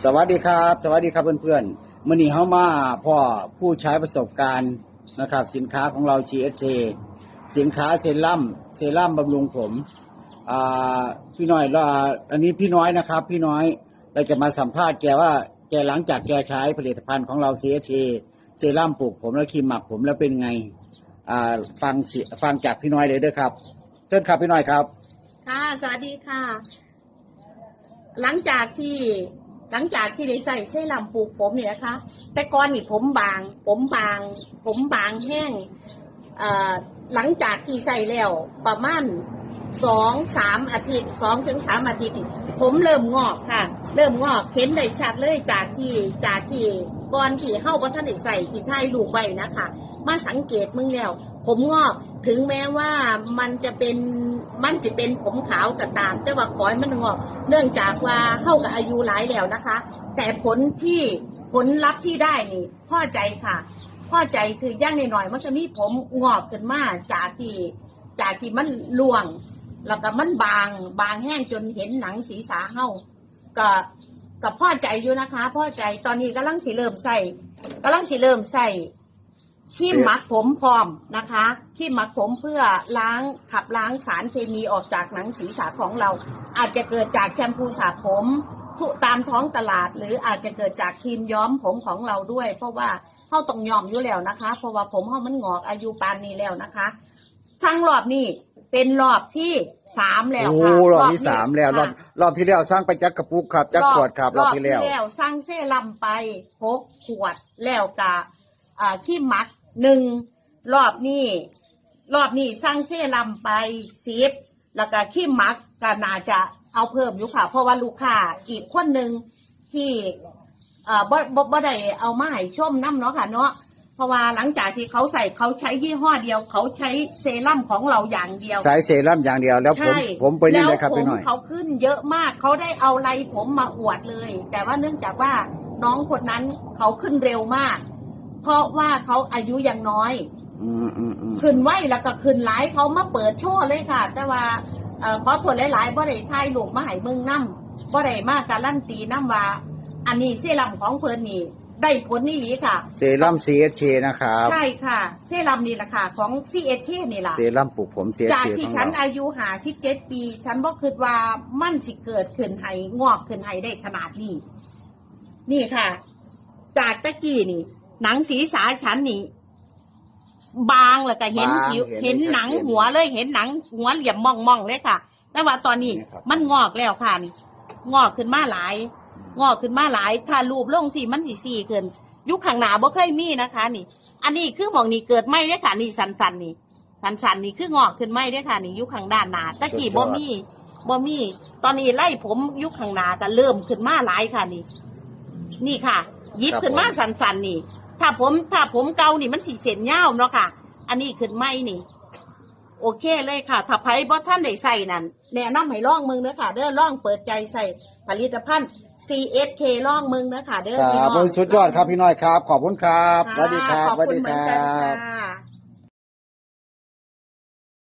สวัสดีครับ สวัสดีครับเพื่อนๆมื่อนี้เฮามาพ่อผู้ใช้ประสบการณ์นะครับ สินค้าของเรา GSJ สินค้าเซรั่มเซรั่มบำรุงผมอ่าพี่น้อยแล้วอ่าอันนี้พี่น้อยนะครับ พี่น้อยเราจะมาสัมภาษณ์แกว่าแกหลังจากแกใช้ผลิตภัณฑ์ของเรา CSJ เซรั่มปลูกผมและครีมหมักผมแล้วเป็นไงอ่าฟังฟังจากพี่น้อยเลยเด้อครับเชิญครับพี่น้อยครับ ค่ะ สวัสดีค่ะ หลังจากที่ หลังจากที่ได้ใส่เซรั่มปลูกผมเนี่ยนะคะ แต่ก่อนนี่ผมบาง ผมบาง ผมบางแห้งหลังจากที่ใส่แล้วประมาณสองสามอาทิตย์สองถึงสามอาทิตย์ ผมเริ่มงอกค่ะ เริ่มงอกเห็นได้ชัดเลยจากที่จากที่ก่อนที่เข้าว่าท่านได้ใส่ที่ท้ายลูกไว้นะคะ มาสังเกตมึงแล้ว ผมงอกถึงแม้ว่ามันจะเป็นมันจะเป็นผมขาวก็ตาม แต่ว่าขอยมันงอก เนื่องจากว่าเข้ากับอายุหลายแล้วนะคะ แต่ผลที่ผลลัพธ์ที่ได้นี่พ่อใจค่ะพ่อใจถือย่างหน่อยๆมันจะมีผมงอกขึ้นมาจากที่จากที่มันล่วง แล้วก็มันบางบางแห้งจนเห็นหนังศีรษะเฮาก็ก็พอใจอยู่นะคะ พ่อใจตอนนี้กำลังสิเริ่มใส่กำลังสิเริ่มใส่ ที่หมักผมพร้อมนะคะ ที่หมักผมเพื่อล้างขับล้างสารเคมีออกจากหนังศีรษะของเรา อาจจะเกิดจากแชมพูสระผมทุตามท้องตลาด หรืออาจจะเกิดจากครีมย้อมผมของเราด้วย เพราะว่าเขาต้องยอมอยู่แล้วนะคะ เพราะว่าผมเขามันงอกอายุปานนี้แล้วนะคะสั่งรอบนี้เป็นรอบที่สามแล้วโอ้ค่ะรอบที่นี้สามแล้วรอบค่ะรอบที่แล้วสร้างไปจักกระปุกครับจักขวดครับรอบที่แล้วสร้างเซรั่มไปหกขวดแล้วกะอ่าขี้มัก หนึ่งรอบนี้รอบนี้สร้างเซรั่มไปสิบแล้วก็ขี้มักก็น่าจะเอาเพิ่มอยู่ค่ะ เพราะว่าลูกค้าอีกคนหนึ่งที่อ่าบ่บ่บ่ได้เอามาให้ชมน้ำเนาะค่ะเนาะเพราะว่าหลังจากที่เขาใส่เขาใช้ยี่ห้อเดียว เขาใช้เซรั่มของเราอย่างเดียวใช้เซรั่มอย่างเดียวแล้วผม ใช่ผมไปนี่เลยครับแล้วพี่ผมหน่อยเขาขึ้นเยอะมากเขาได้เอาไรผมมาอวดเลย แต่ว่าเนื่องจากว่าน้องคนนั้นเขาขึ้นเร็วมาก เพราะว่าเขาอายุยังน้อย อืมอืมอืมขึ้นไวแล้วก็ขึ้นหลายเขามาเปิดโชว์เลยค่ะ แต่ว่าเอ่อขอทวนหลายๆบ่ได้ทายลูกมาให้เมืองนํบ่ได้มาการันตีนํว่า อันนี้เซรั่มของเพิ่นนี่ได้ผลนี่หลีค่ะ เซรั่ม CSK นะครับ ใช่ค่ะ เซรั่มนี่แหละค่ะ ของ c s t นี่แหละเซรั่มปลูกผม CSK จากที่ของฉันเราอายุหาสิบเจ็ดปี ฉันบ่คิดว่ามันสิเกิดขึ้นให้งอกขึ้นให้ได้ขนาดนี้ นี่ค่ะ จากตะกี้นี่ หนังศีรษะฉันนี่บางแล้วก็เห็นบางผิวเห็นเห็นหนังชัดเจน หัวเลยเห็นหนังหัวเหลี่ยมมองมองๆเลยค่ะ แต่ว่าตอนนี้นี่ครับ มันงอกแล้วค่ะนี่ งอกขึ้นมาหลาย งอกขึ้นมาหลาย ถ้ารูปลงสิมันสิสี่ขึ้นยุคข้างหน้าบ่เคยมีนะคะ นี่ อันนี้คือหมองนี่เกิดไม่ได้อค่ะนี่สันสันๆนี่สันสันๆนี่คืองอกขึ้นไม่ได้อค่ะนี่ยุคข้างด้านหน้าตะกี้บ่มีบ่มี ตอนนี้ไล่ผมยุคข้างหน้าก็เริ่มขึ้นมาหลายค่ะนี่ นี่ค่ะหยิบขึ้นมาสันสันๆนี่ ถ้าผมถ้าผมเก่านี่มันสีเส้นยาวเนาะค่ะ อันนี้ขึ้นไม่นี่ โอเคเลยค่ะ ถ้าไผบ่ท่านได้ใส่นั่นแนะนำให้ลองมึงเด้อค่ะ เด้อลองเปิดใจใส่ผลิตภัณฑ์ CSK ลองมึงเด้อค่ะ เด้อคพี่รับน้องสุดยอดครับพี่น้อยครับ ขอบคุณครับสวัสดีครับขอบสวัสคุณดีเหคมือนรักันบ ค่ะ